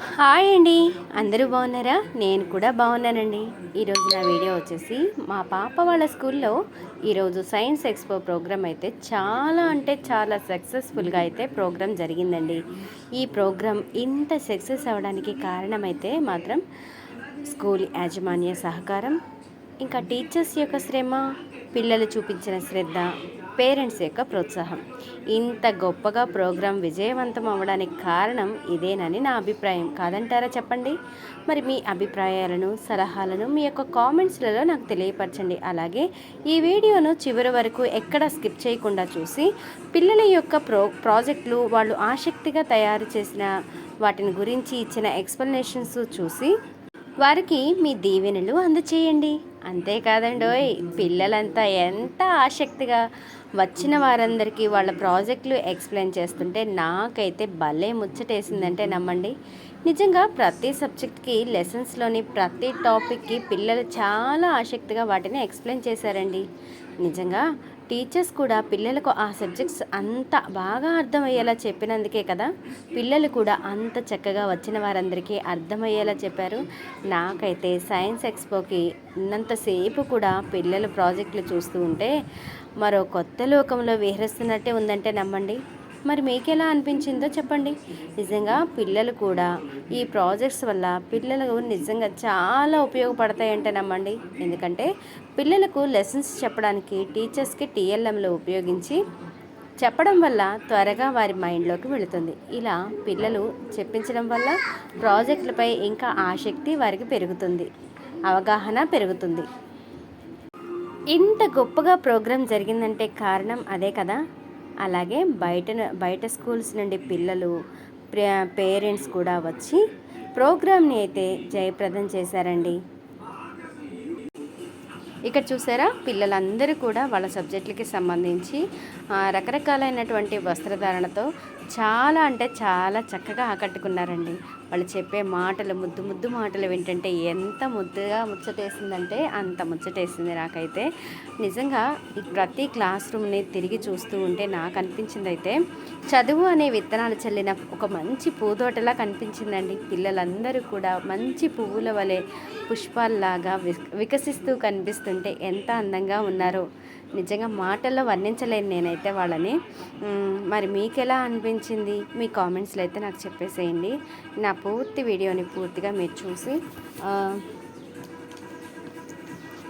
Hi అండి. అందరూ బాగున్నారా? నేను కూడా బాగున్నానండి. ఈరోజు నా వీడియో వచ్చేసి మా పాప వాళ్ళ స్కూల్లో ఈరోజు సైన్స్ ఎక్స్పో ప్రోగ్రామ్ అయితే చాలా అంటే చాలా సక్సెస్ఫుల్గా అయితే ప్రోగ్రామ్ జరిగిందండి. ఈ ప్రోగ్రామ్ ఇంత సక్సెస్ అవ్వడానికి కారణమైతే మాత్రం స్కూల్ యాజమాన్య సహకారం ఇంకా టీచర్స్ యొక్క శ్రమ పిల్లలు చూపించిన శ్రద్ధ పేరెంట్స్ యొక్క ప్రోత్సాహం. ఇంత గొప్పగా ప్రోగ్రాం విజయవంతం అవ్వడానికి కారణం ఇదేనని నా అభిప్రాయం. కాదంటారా చెప్పండి? మరి మీ అభిప్రాయాలను సలహాలను మీ యొక్క కామెంట్స్లలో నాకు తెలియపరచండి. అలాగే ఈ వీడియోను చివరి వరకు ఎక్కడ స్కిప్ చేయకుండా చూసి పిల్లల యొక్క ప్రో ప్రాజెక్టులు వాళ్ళు ఆసక్తిగా తయారు చేసిన వాటిని గురించి ఇచ్చిన ఎక్స్ప్లెనేషన్స్ చూసి వారికి మీ దీవెనలు అందచేయండి. అంతేకాదండోయ్ పిల్లలంతా ఎంత ఆసక్తిగా వచ్చిన వారందరికీ వాళ్ళ ప్రాజెక్టులు ఎక్స్ప్లెయిన్ చేస్తుంటే నాకైతే భలే ముచ్చటేసిందంటే నమ్మండి. నిజంగా ప్రతి సబ్జెక్ట్కి లెసన్స్లోని ప్రతి టాపిక్కి పిల్లలు చాలా ఆసక్తిగా వాటిని ఎక్స్ప్లెయిన్ చేశారండి. నిజంగా టీచర్స్ కూడా పిల్లలకు ఆ సబ్జెక్ట్స్ అంత బాగా అర్థమయ్యేలా చెప్పినందుకే కదా. పిల్లలు కూడా అంత చక్కగా వచ్చిన వారందరికీ అర్థమయ్యేలా చెప్పారు. నాకైతే సైన్స్ ఎక్స్పోకి ఉన్నంతసేపు కూడా పిల్లల ప్రాజెక్టులు చూస్తూ ఉంటే మరో కొత్త లోకంలో విహరిస్తున్నట్టే ఉందంటే నమ్మండి. మరి మీకు ఎలా అనిపించిందో చెప్పండి. నిజంగా పిల్లలు కూడా ఈ ప్రాజెక్ట్స్ వల్ల పిల్లలకు నిజంగా చాలా ఉపయోగపడతాయంటే నమ్మండి. ఎందుకంటే పిల్లలకు లెసన్స్ చెప్పడానికి టీచర్స్కి టీఎల్ఎంలు ఉపయోగించి చెప్పడం వల్ల త్వరగా వారి మైండ్లోకి వెళుతుంది. ఇలా పిల్లలు చెప్పించడం వల్ల ప్రాజెక్టులపై ఇంకా ఆసక్తి వారికి పెరుగుతుంది. అవగాహన పెరుగుతుంది. ఇంత గొప్పగా ప్రోగ్రాం జరిగిందంటే కారణం అదే కదా. అలాగే బయట బయట స్కూల్స్ నుండి పిల్లలు పేరెంట్స్ కూడా వచ్చి ప్రోగ్రామ్ని అయితే జయప్రదం చేశారండి. ఇక్కడ చూసారా? పిల్లలందరూ కూడా వాళ్ళ సబ్జెక్టులకి సంబంధించి రకరకాలైనటువంటి వస్త్రధారణతో చాలా అంటే చాలా చక్కగా ఆకట్టుకున్నారండి. వాళ్ళు చెప్పే మాటలు ముద్దు ముద్దు మాటలు ఏంటంటే ఎంత ముద్దుగా ముచ్చటేసిందంటే అంత ముచ్చటేసింది నాకైతే. నిజంగా ప్రతి క్లాస్ రూమ్ని తిరిగి చూస్తూ ఉంటే నాకు అనిపించింది అయితే చదువు అనే విత్తనాలు చల్లిన ఒక మంచి పూదోటలా కనిపించిందండి. పిల్లలందరూ కూడా మంచి పువ్వుల వలె పుష్పాల్లాగా వికసిస్తూ కనిపిస్తుంటే ఎంత అందంగా ఉన్నారో. నిజంగా మాటల్లో వర్ణించలేను నేనైతే వాళ్ళని. మరి మీకు ఎలా అనిపించింది? మీ కామెంట్స్లో అయితే నాకు చెప్పేసేయండి. నా పూర్తి వీడియోని పూర్తిగా మీరు చూసి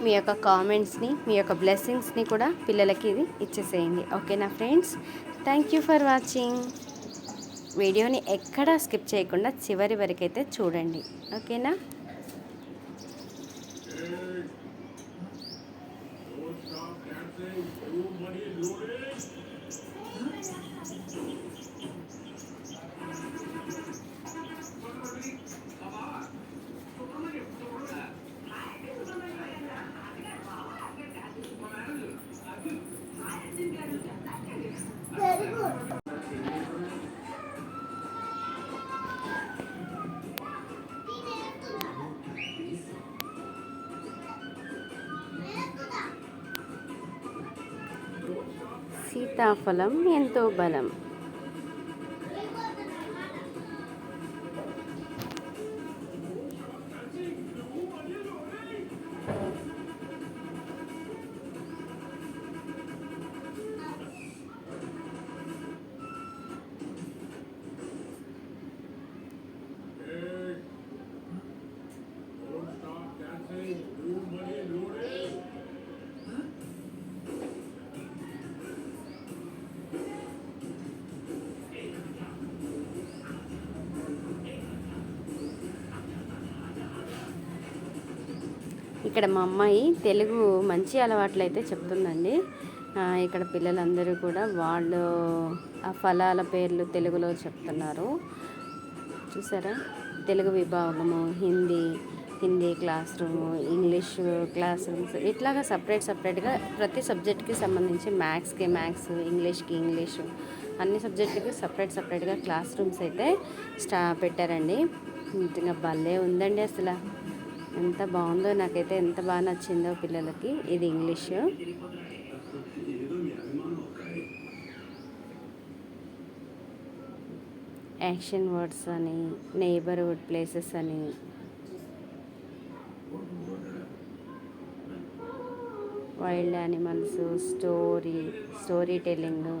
మీ యొక్క కామెంట్స్ని మీ యొక్క బ్లెస్సింగ్స్ని కూడా పిల్లలకి ఇది ఇచ్చేసేయండి. ఓకేనా friends? Thank you for watching వీడియోని ఎక్కడా స్కిప్ చేయకుండా చివరి వరకైతే చూడండి. ఓకేనా? Thank you. సీతాఫలం ఎంతో బలం. ఇక్కడ మా అమ్మాయి తెలుగు మంచి అలవాట్లు అయితే చెప్తుందండి ఇక్కడ పిల్లలందరూ కూడా వాళ్ళు ఆ ఫలాల పేర్లు తెలుగులో చెప్తున్నారు. చూసారా? తెలుగు విభాగము Hindi Hindi class room English class rooms ఇట్లాగా సపరేట్ సపరేట్గా ప్రతి సబ్జెక్ట్కి సంబంధించి మ్యాథ్స్కి మ్యాథ్స్ ఇంగ్లీష్కి ఇంగ్లీష్ అన్ని సబ్జెక్టులకి సపరేట్ సపరేట్గా క్లాస్ రూమ్స్ అయితే స్టా పెట్టారండి. ఇంకా భలే ఉందండి అసలు. ఎంత బాగుందో నాకైతే ఎంత బాగా నచ్చిందో పిల్లలకి ఇది ఇంగ్లీష్. యాక్షన్ వర్డ్స్ అని నేబర్హుడ్ ప్లేసెస్ అని. Wild animals story story telling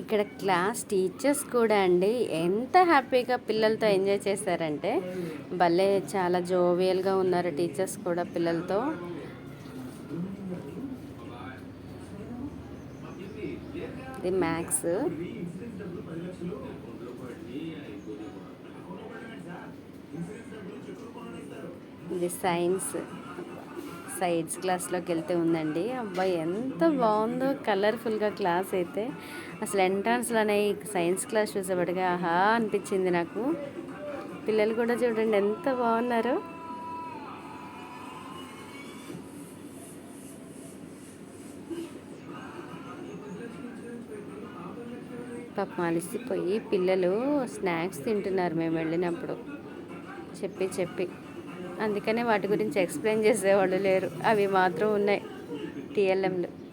ఇక్కడ క్లాస్ టీచర్స్ కూడా అండి. ఎంత హ్యాపీగా పిల్లలతో ఎంజాయ్ చేశారంటే భలే చాలా జోవియల్గా ఉన్నారు టీచర్స్ కూడా పిల్లలతో. ఇది మ్యాథ్స్. ఇది సైన్స్. సైడ్స్ క్లాస్లోకి వెళ్తే ఉందండి. అబ్బాయి ఎంత బాగుందో కలర్ఫుల్గా క్లాస్ అయితే. అసలు ఎంట్రన్స్లోనే సైన్స్ క్లాస్ చూసేపటిగా ఆహా అనిపించింది నాకు. పిల్లలు కూడా చూడండి ఎంత బాగున్నారు. పాపం అలసిపోయి పిల్లలు స్నాక్స్ తింటున్నారు మేము వెళ్ళినప్పుడు. చెప్పి చెప్పి. అందుకనే వాటి గురించి ఎక్స్ప్లెయిన్ చేసేవాళ్ళు లేరు. అవి మాత్రం ఉన్నాయి టీఎల్ఎంలు.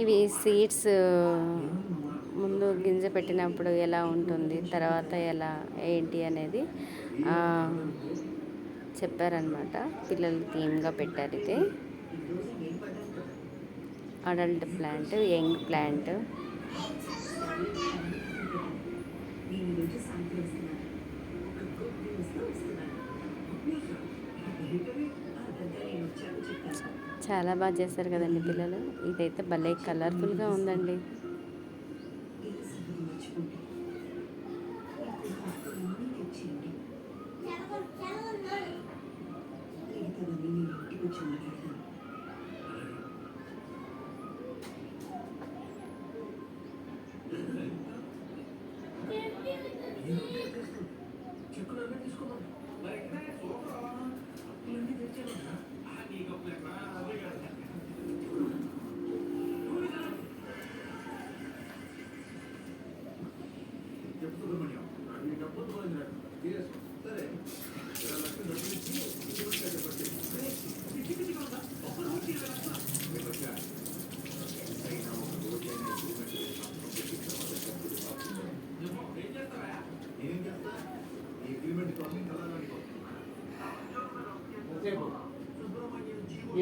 ఇవి సీడ్స్ ముందు గింజ పెట్టినప్పుడు ఎలా ఉంటుంది తర్వాత ఎలా ఏంటి అనేది చెప్పారనమాట పిల్లలు థీమ్గా పెట్టారు ఇది. అడల్ట్ ప్లాంట్ యంగ్ ప్లాంట్ చాలా బాగా చేశారు కదండి పిల్లలు. ఇదైతే భలే కలర్ఫుల్గా ఉందండి. ఏ సంగతి మర్చిపోండి ఇప్పుడు నాకు అన్నీ తెచ్చేయండి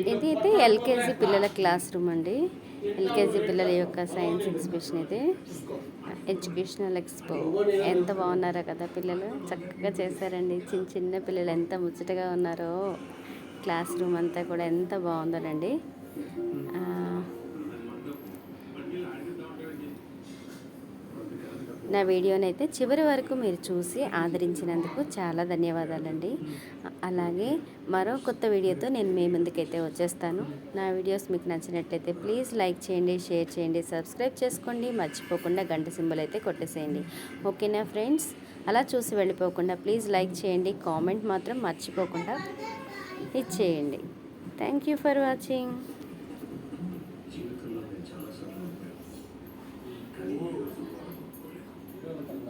ఇది అయితే ఎల్కేజీ పిల్లల క్లాస్ రూమ్ అండి. ఎల్కేజీ పిల్లల యొక్క సైన్స్ ఎగ్జిబిషన్ ఇది. Educational expo. ఎంత బాగున్నారో కదా పిల్లలు. చక్కగా చేశారండి. చిన్న చిన్న పిల్లలు ఎంత ముచ్చటగా ఉన్నారో. క్లాస్ రూమ్ అంతా కూడా ఎంత బాగుందోనండి ఆ, నా వీడియోనైతే చివరి వరకు మీరు చూసి ఆదరించినందుకు చాలా ధన్యవాదాలండి. అలాగే మరో కొత్త వీడియోతో నేను మీ ముందుకైతే వచ్చేస్తాను. నా వీడియోస్ మీకు నచ్చినట్లయితే ప్లీజ్ లైక్ చేయండి షేర్ చేయండి సబ్స్క్రైబ్ చేసుకోండి. మర్చిపోకుండా గంట సింబల్ అయితే కొట్టేసేయండి. ఓకేనా ఫ్రెండ్స్? అలా చూసి వెళ్ళిపోకుండా ప్లీజ్ లైక్ చేయండి కామెంట్ మాత్రం మర్చిపోకుండా ఇచ్చేయండి. Thank you for watching.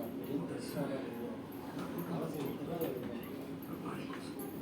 Thank you.